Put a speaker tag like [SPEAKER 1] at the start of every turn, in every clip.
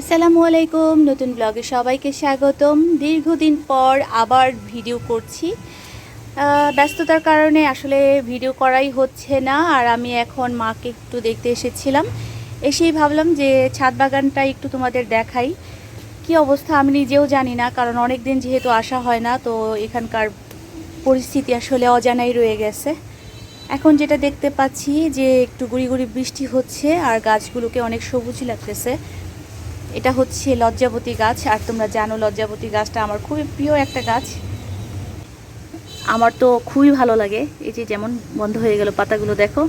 [SPEAKER 1] আসসালামু আলাইকুম, নতুন ব্লগে সবাইকে স্বাগতম। দীর্ঘদিন পর আবার ভিডিও করছি। ব্যস্ততার কারণে আসলে ভিডিও করাই হচ্ছে না, আর আমি এখন মাকে একটু দেখতে এসেছিলাম। এসেই ভাবলাম যে ছাদ বাগানটা একটু তোমাদের দেখাই। কি অবস্থা আমি নিজেও জানি না, কারণ অনেক দিন যেহেতু আসা হয় না, তো এখানকার পরিস্থিতি আসলে অজানাই রয়ে গেছে। এখন যেটা দেখতে পাচ্ছি যে একটু গুড়ি গুড়ি বৃষ্টি হচ্ছে, আর গাছগুলোকে অনেক সবুজ লাগতেছে। এটা হচ্ছে লজ্জাবতী গাছ, আর তোমরা জানো লজ্জাবতী গাছটা আমার খুবই প্রিয় একটা গাছ। আমার তো খুবই ভালো লাগে। এই যে যেমন বন্ধ হয়ে গেল পাতাগুলো, দেখো।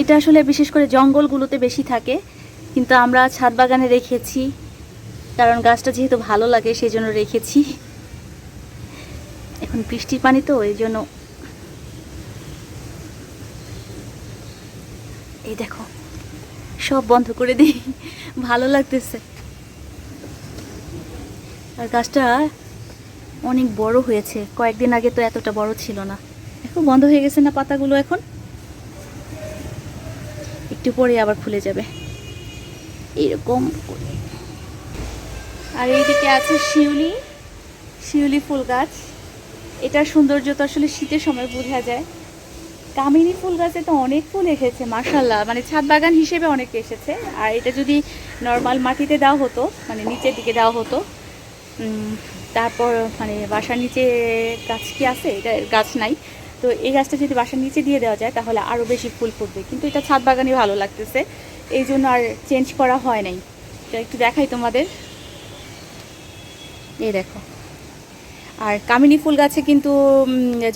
[SPEAKER 1] এটা আসলে বিশেষ করে জঙ্গলগুলোতে বেশি থাকে, কিন্তু আমরা ছাদ বাগানে রেখেছি, কারণ গাছটা যেহেতু ভালো লাগে সেই জন্য রেখেছি। এখন বৃষ্টির পানি তো, এই জন্য। এই দেখো, সব বন্ধ করে দিই। ভালো লাগতেছে। আর গাছটা অনেক বড় হয়েছে। কয়েকদিন আগে তো এতটা বড় ছিল না। এখন বন্ধ হয়ে গেছে না পাতাগুলো এখন? একটু পরে আবার খুলে যাবে। এরকম আর এইদিকে আছে শিউলি। শিউলি ফুল গাছ। এটার সৌন্দর্য তো আসলে শীতের সময় বোঝা যায়। কামিনী ফুল গাছে তো অনেক ফুল এসেছে মার্শাল্লাহ মানে ছাদ বাগান হিসেবে অনেক এসেছে। আর এটা যদি নর্মাল মাটিতে দেওয়া হতো মানে নিচের দিকে দেওয়া হতো তারপর মানে বাসার নিচে গাছ কি আছে? এটা গাছ নাই। তো এই গাছটা যদি বাসার নিচে দিয়ে দেওয়া যায়, তাহলে আরও বেশি ফুল ফুটবে। কিন্তু এটা ছাদ বাগানে ভালো লাগতেছে। এই জন্য আর চেঞ্জ করা হয় নাই। এটা একটু দেখাই তোমাদের। এই দেখো। আর কামিনী ফুল গাছে কিন্তু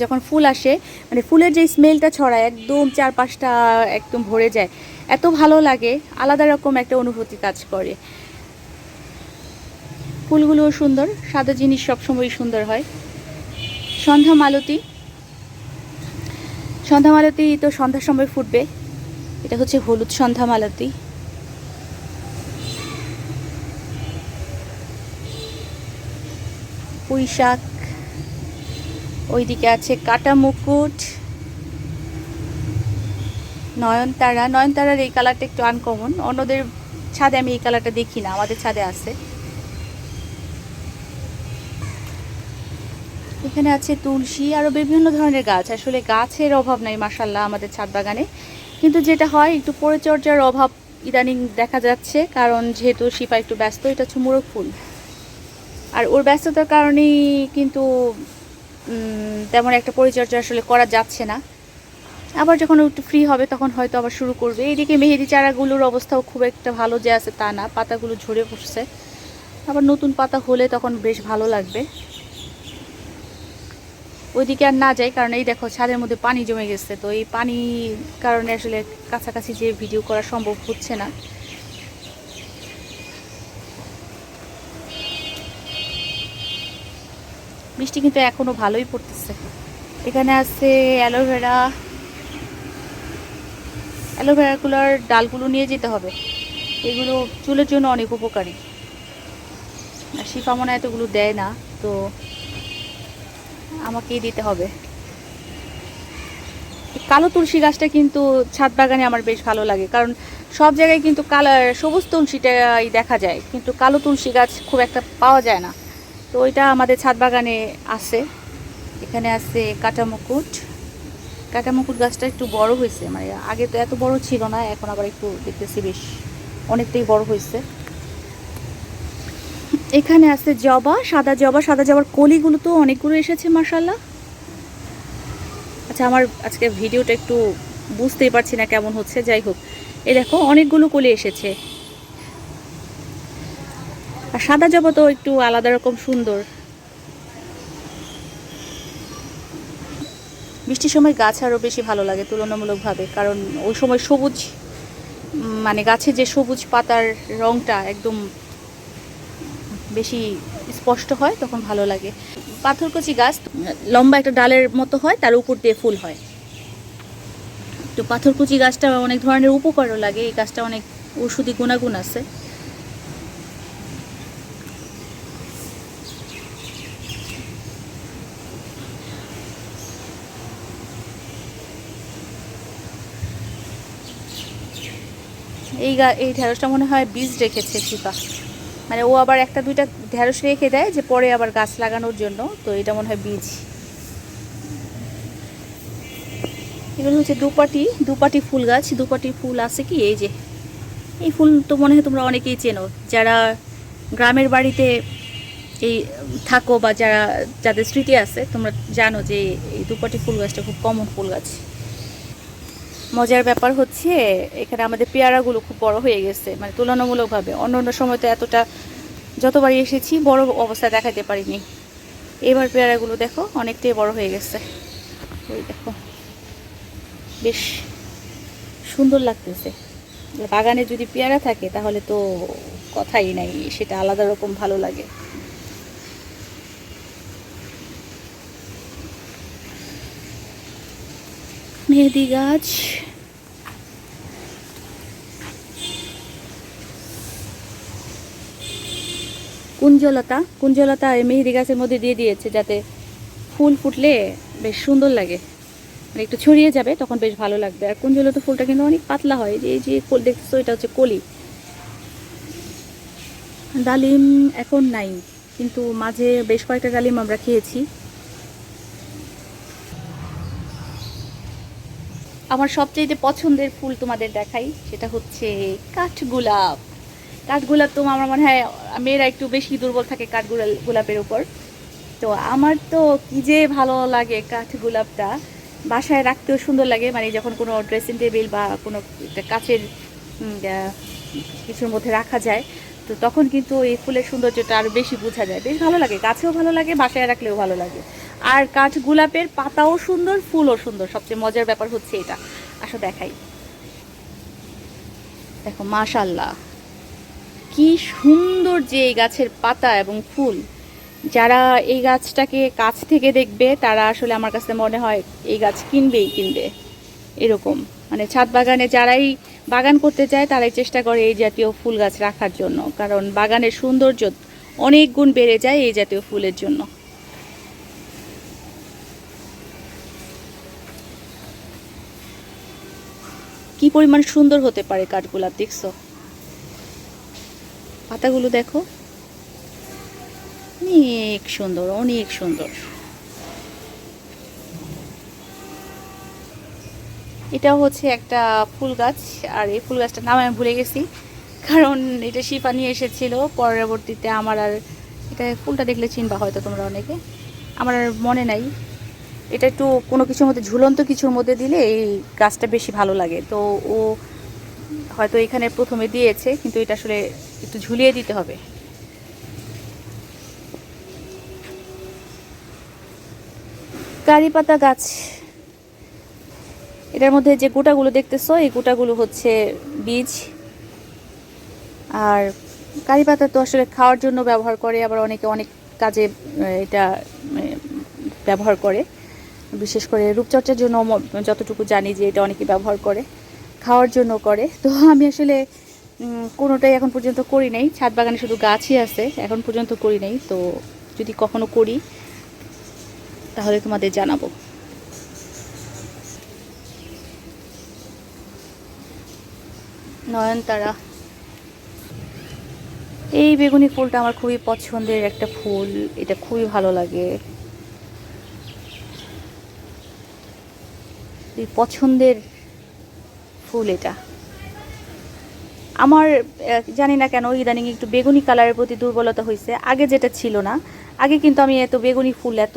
[SPEAKER 1] যখন ফুল আসে মানে ফুলের যে স্মেলটা ছড়ায়, একদম চারপাশটা একদম ভরে যায়, এত ভালো লাগে, আলাদা রকম একটা অনুভূতি কাজ করে। ফুলগুলোও সুন্দর, সাদা জিনিস সবসময়ই সুন্দর হয়। সন্ধ্যা মালতী সন্ধ্যা মালতী তো সন্ধ্যার সময় ফুটবে, এটা হচ্ছে হলুদ সন্ধ্যা মালতী। পুঁই শাক ওইদিকে আছে কাটা মুকুট নয়নতারা। নয়নতারার এই কালারটা একটু আনকমন অন্যদের ছাদে আমি এই কালারটা দেখি না, আমাদের ছাদে আছে। এখানে আছে তুলসী আরও বিভিন্ন ধরনের গাছ। আসলে গাছের অভাব নাই মাসাল্লাহ আমাদের ছাদ বাগানে। কিন্তু যেটা হয়, একটু পরিচর্যার অভাব ইদানিং দেখা যাচ্ছে, কারণ যেহেতু শিপা একটু ব্যস্ত, এটা হচ্ছে মোরগ ফুল। আর ওর ব্যস্ততার কারণেই কিন্তু তেমন একটা পরিচর্যা আসলে করা যাচ্ছে না। আবার যখন একটু ফ্রি হবে তখন হয়তো আবার শুরু করবে। এইদিকে মেহেদি চারাগুলোর অবস্থাও খুব একটা ভালো যে আছে তা না, পাতাগুলো ঝরে পড়ছে। আবার নতুন পাতা হলে তখন বেশ ভালো লাগবে। ওইদিকে আর না যাই, কারণ এই দেখো ছাদের মধ্যে পানি জমে গেছে, তো এই পানি কারণে আসলে কাছাকাছি যে ভিডিও করা সম্ভব হচ্ছে না। বৃষ্টি কিন্তু এখনও ভালোই পড়তেছে। এখানে আছে অ্যালোভেরা অ্যালোভেরাগুলোর ডালগুলো নিয়ে যেতে হবে। এগুলো চুলের জন্য অনেক উপকারী। আর শিফা মনে হয় এতগুলো দেয় না, তো আমাকেই দিতে হবে। কালো তুলসী গাছটা কিন্তু ছাদ বাগানে আমার বেশ ভালো লাগে, কারণ সব জায়গায় কিন্তু কালার, সবুজ তুলসীটাই দেখা যায়, কিন্তু কালো তুলসী গাছ খুব একটা পাওয়া যায় না। তো ওইটা আমাদের ছাদ বাগানে আছে। এখানে আছে কাটা মুকুট কাটা মুকুট গাছটা একটু বড় হয়েছে মানে আগে তো এত বড় ছিল না, এখন আবার একটু দেখতেছি বেশ অনেকটাই বড় হয়েছে। এখানে আছে জবা, সাদা জবা। সাদা জবার কলিগুলো তো অনেকগুলো এসেছে মার্শাল্লাহ আচ্ছা আমার আজকে ভিডিওটা একটু বুঝতেই পারছি না কেমন হচ্ছে, যাই হোক। এই দেখো, অনেকগুলো কলি এসেছে। আর সাদা জবা তো একটু আলাদা রকম সুন্দর। বৃষ্টির সময় গাছ আরও বেশি ভালো লাগে তুলনামূলকভাবে, কারণ ওই সময় সবুজ মানে গাছে যে সবুজ পাতার রংটা একদম বেশি স্পষ্ট হয়, তখন ভালো লাগে। পাথরকুচি গাছ, লম্বা একটা ডালের মতো হয়, তার উপর দিয়ে ফুল হয়। তো পাথরকুচি গাছটা অনেক ধরনের উপকারও লাগে, এই গাছটা অনেক ওষুধি গুণাগুণ আছে। এই এই ঢেঁড়সটা মনে হয় বীজ রেখেছে শিপা মানে ও আবার একটা দুইটা ঢেঁড়স রেখে দেয় যে পরে আবার গাছ লাগানোর জন্য, তো এটা মনে হয় বীজ। এগুলো হচ্ছে দুপাটি দুপাটি ফুল গাছ, দুপাটি ফুল আছে কি? এই যে, এই ফুল তো মনে হয় তোমরা অনেকেই চেনো। যারা গ্রামের বাড়িতে এই থাকো বা যারা, যাদের স্মৃতি আছে, তোমরা জানো যে এই দুপাটি ফুল গাছটা খুব কমন ফুল গাছ। মজার ব্যাপার হচ্ছে, এখানে আমাদের পেয়ারাগুলো খুব বড় হয়ে গেছে মানে তুলনামূলকভাবে। অন্য অন্য সময় তো এতটা যতবারই এসেছি, বড় অবস্থা দেখাতে পারিনি। এবার পেয়ারাগুলো দেখো, অনেকটাই বড় হয়ে গেছে। ওই দেখো। বেশ সুন্দর লাগতেছে। বাগানে যদি পেয়ারা থাকে, তাহলে তো কথাই নাই, সেটা আলাদা রকম ভালো লাগে। মেহেদি গাছ। কুঞ্জলতা কুঞ্জলতা মেহেদি গাছের মধ্যে দিয়ে দিয়েছে যাতে ফুল ফুটলে বেশ সুন্দর লাগে। মানে একটু ছড়িয়ে যাবে, তখন বেশ ভালো লাগবে। আর কুঞ্জলতা ফুলটা কিন্তু অনেক পাতলা হয়, যে এই যে কল দেখতেছো এটা হচ্ছে কলি। ডালিম এখন নাই, কিন্তু মাঝে বেশ কয়েকটা ডালিম আমরা খেয়েছি। আমার সবচেয়ে পছন্দের ফুল তোমাদের দেখাই, সেটা হচ্ছে কাঠগোলাপ। কাঠগোলাপ তো আমার মনে হয় মেয়েরা একটু বেশি দুর্বল থাকে কাঠগোলাপ গোলাপের উপর। তো আমার তো কি যে ভালো লাগে কাঠগোলাপটা। বাসায় রাখতেও সুন্দর লাগে মানে যখন কোনো ড্রেসিং টেবিল বা কোনো কাচের কিছুর মধ্যে রাখা যায়, তো তখন কিন্তু এই ফুলের সৌন্দর্যটা আরও বেশি বোঝা যায়। বেশ ভালো লাগে, গাছেও ভালো লাগে, বাসায় রাখলেও ভালো লাগে। আর কাঠ গোলাপের পাতাও সুন্দর, ফুলও সুন্দর। সবচেয়ে মজার ব্যাপার হচ্ছে এটা। আসো দেখাই। দেখো মাশাল্লাহ কি সুন্দর যে এই গাছের পাতা এবং ফুল। যারা এই গাছটাকে কাছ থেকে দেখবে, তারা আসলে আমার কাছে মনে হয় এই গাছ কিনবেই কিনবে। এরকম। মানে ছাদ বাগানে যারাই বাগান করতে চায় তারাই চেষ্টা করে এই জাতীয় ফুল গাছ রাখার জন্য। কারণ বাগানের সৌন্দর্য অনেক গুণ বেড়ে যায় এই জাতীয় ফুলের জন্য। কি পরিমাণ সুন্দর হতে পারে কাঠগোলাপ, দেখছ? পাতাগুলো দেখো। অনেক সুন্দর অনেক সুন্দর। এটাও হচ্ছে একটা ফুল গাছ, আর এই ফুল গাছটার নাম আমি ভুলে গেছি, কারণ এটা শিপা নিয়ে এসেছিল, পরবর্তীতে আমার আর, এটা ফুলটা দেখলে চিনবা হয়তো তোমরা অনেকে। আমার আর মনে নাই। এটা একটু কোনো কিছুর মধ্যে, ঝুলন্ত কিছুর মধ্যে দিলে এই গাছটা বেশি ভালো লাগে। তো ও হয়তো এখানে প্রথমে দিয়েছে, কিন্তু এটা আসলে একটু ঝুলিয়ে দিতে হবে। কারি পাতা গাছ, এটার মধ্যে যে গোটাগুলো দেখতেছো, এই গোটাগুলো হচ্ছে বীজ। আর কারি পাতা তো আসলে খাওয়ার জন্য ব্যবহার করে, আবার অনেকে অনেক কাজে এটা ব্যবহার করে। বিশেষ করে রূপচর্চার জন্য যতটুকু জানি যে এটা অনেকে ব্যবহার করে, খাওয়ার জন্য করে। তো আমি আসলে কোনোটাই এখন পর্যন্ত করি নাই। ছাদ বাগানে শুধু গাছই আছে, এখন পর্যন্ত করি নাই। তো যদি কখনো করি, তাহলে তোমাদের জানাব। নয়নতারা, এই বেগুনি ফুলটা আমার খুবই পছন্দের একটা ফুল। এটা খুবই ভালো লাগে। এই পছন্দের ফুল এটা। আমার জানি না কেন ইদানিং একটু বেগুনি কালারের প্রতি দুর্বলতা হয়েছে আগে যেটা ছিল না, আগে কিন্তু আমি এত বেগুনি ফুল, এত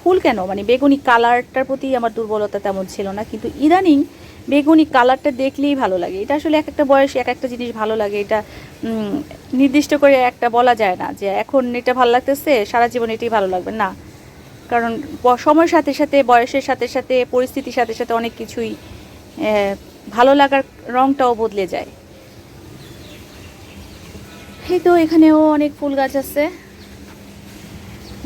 [SPEAKER 1] ফুল কেন? মানে বেগুনি কালারটার প্রতি আমার দুর্বলতা তেমন ছিল না, কিন্তু ইদানিং বেগুনি কালারটা দেখলেই ভালো লাগে। এটা আসলে এক একটা বয়সে এক একটা জিনিস ভালো লাগে। এটা নির্দিষ্ট করে একটা বলা যায় না যে এখন এটা ভালো লাগতেছে, সারা জীবন এটাই ভালো লাগবে। না কারণ সময়ের সাথে সাথে, বয়সের সাথে সাথে, পরিস্থিতির সাথে সাথে অনেক কিছুই ভালো লাগার রংটাও বদলে যায়। এই তো এখানেও অনেক ফুল গাছ আছে।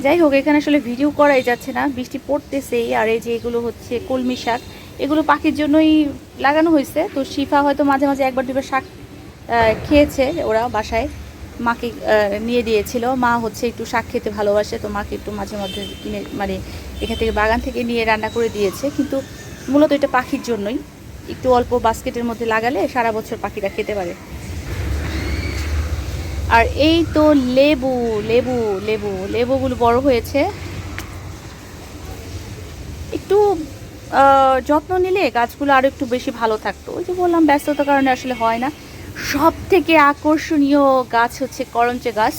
[SPEAKER 1] যাই হোক, এখানে আসলে ভিডিও করাই যাচ্ছে না। বৃষ্টি পড়তেছেই, আর এই যে এগুলো হচ্ছে কলমি শাক, এগুলো পাখির জন্যই লাগানো হয়েছে। তো শিফা হয়তো মাঝে মাঝে একবার দুবার শাক খেয়েছে ওরা বাসায়। মাকে নিয়ে দিয়েছিল। মা হচ্ছে একটু শাক খেতে ভালোবাসে, তো মাকে একটু মাঝে মধ্যে কিনে মানে এখান থেকে বাগান থেকে নিয়ে রান্না করে দিয়েছে। কিন্তু মূলত এটা পাখির জন্যই। একটু অল্প বাস্কেটের মধ্যে লাগালে সারা বছর পাখিরা খেতে পারে। আর এই তো লেবু লেবু লেবু, লেবুগুলো বড় হয়েছে। একটু যত্ন নিলে গাছগুলো আরও একটু বেশি ভালো থাকতো। ওই যে বললাম, ব্যস্ততার কারণে আসলে হয় না। সব থেকে আকর্ষণীয় গাছ হচ্ছে করমচে গাছ।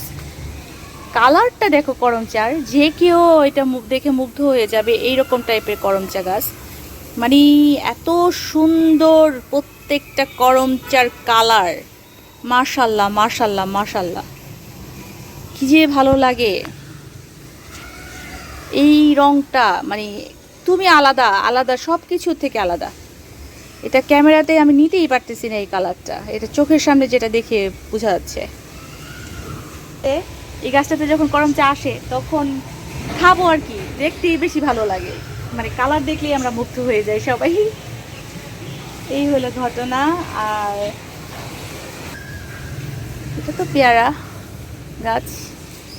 [SPEAKER 1] কালারটা দেখো করমচার যে কেউ এটা মুখ দেখে মুগ্ধ হয়ে যাবে এইরকম টাইপের করমচা গাছ। মানে এত সুন্দর প্রত্যেকটা করমচার কালার। মাশাল্লাহ মাশাল্লাহ মাশাল্লাহ। কি যে ভালো লাগে। এই রংটা মানে তুমি আলাদা আলাদা সব কিছুর থেকে আলাদা। এটা ক্যামেরাতে আমি নিতেই পারতেছি না এই কালারটা। এটা চোখের সামনে যেটা দেখে বোঝা যাচ্ছে। এ, এই গাছটাতে যখন করম চা আসে তখন খাব আর কি। দেখতেই বেশি ভালো লাগে। মানে কালার দেখলেই আমরা মুগ্ধ হয়ে যাই সবাই। এই হলো ঘটনা আর এটা তো পেয়ারা গাছ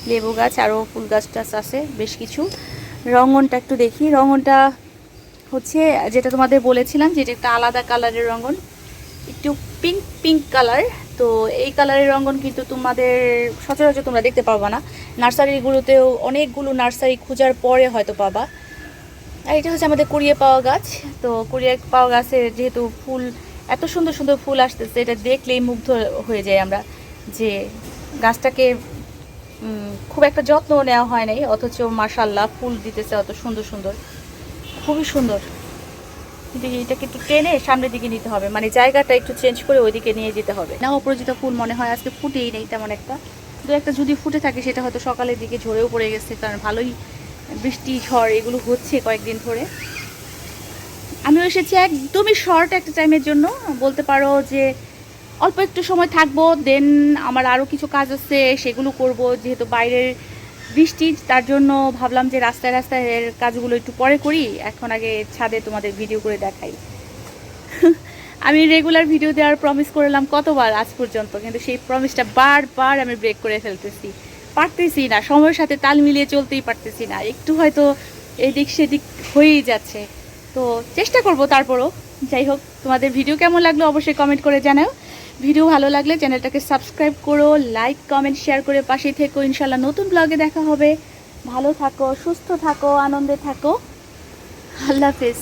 [SPEAKER 1] লেবু গাছ আরও ফুল গাছ টাছ আছে বেশ কিছু। রঙনটা একটু দেখি। রঙনটা হচ্ছে, যেটা তোমাদের বলেছিলাম যেটা একটা আলাদা কালারের রঙন একটু পিঙ্ক পিঙ্ক কালার তো এই কালারের রঙন কিন্তু তোমাদের, সচরাচর তোমরা দেখতে পাবা না। নার্সারিগুলোতেও অনেকগুলো নার্সারি খোঁজার পরে হয়তো পাবা। আর এটা হচ্ছে আমাদের কুড়িয়ে পাওয়া গাছ, তো কুড়িয়ে পাওয়া গাছে যেহেতু ফুল, এত সুন্দর সুন্দর ফুল আসতেছে, এটা দেখলেই মুগ্ধ হয়ে যায় আমরা যে গাছটাকে খুব একটা যত্ন নেওয়া হয় নাই, অথচ মাসাল্লাহ ফুল দিতেছে অত সুন্দর সুন্দর। খুবই সুন্দর। কিন্তু একটু টেনে সামনের দিকে নিতে হবে। মানে জায়গাটা একটু চেঞ্জ করে ওইদিকে নিয়ে যেতে হবে। না অপরাজিতা ফুল মনে হয় আজকে ফুটেই নেই তেমন একটা। দু একটা যদি ফুটে থাকে, সেটা হয়তো সকালের দিকে ঝরেও পড়ে গেছে, কারণ ভালোই বৃষ্টি, ঝড় এগুলো হচ্ছে কয়েকদিন ধরে। আমি এসেছি একদমই শর্ট একটা টাইমের জন্য। বলতে পারো যে অল্প একটু সময় থাকব দেন আমার আরও কিছু কাজ আছে, সেগুলো করব। যেহেতু বাইরের বৃষ্টি, তার জন্য ভাবলাম যে রাস্তায় রাস্তায় এর কাজগুলো একটু পরে করি। এখন আগে ছাদে তোমাদের ভিডিও করে দেখাই। আমি রেগুলার ভিডিও দেওয়ার প্রমিস করলাম কতবার আজ পর্যন্ত, কিন্তু সেই প্রমিসটা বারবার আমি ব্রেক করে ফেলতেছি। পারতেছি না, সময়ের সাথে তাল মিলিয়ে চলতেই পারতেছি না। একটু হয়তো এদিক সেদিক হয়েই যাচ্ছে। তো চেষ্টা করব তারপরও। যাই হোক, তোমাদের ভিডিও কেমন লাগল অবশ্যই কমেন্ট করে জানাও। ভিডিও ভালো লাগলে চ্যানেলটাকে সাবস্ক্রাইব করো লাইক কমেন্ট শেয়ার করে পাশে থেকো। ইনশাল্লাহ নতুন ব্লগে দেখা হবে। ভালো থাকো, সুস্থ থাকো, আনন্দে থাকো। আল্লাহ হাফেজ।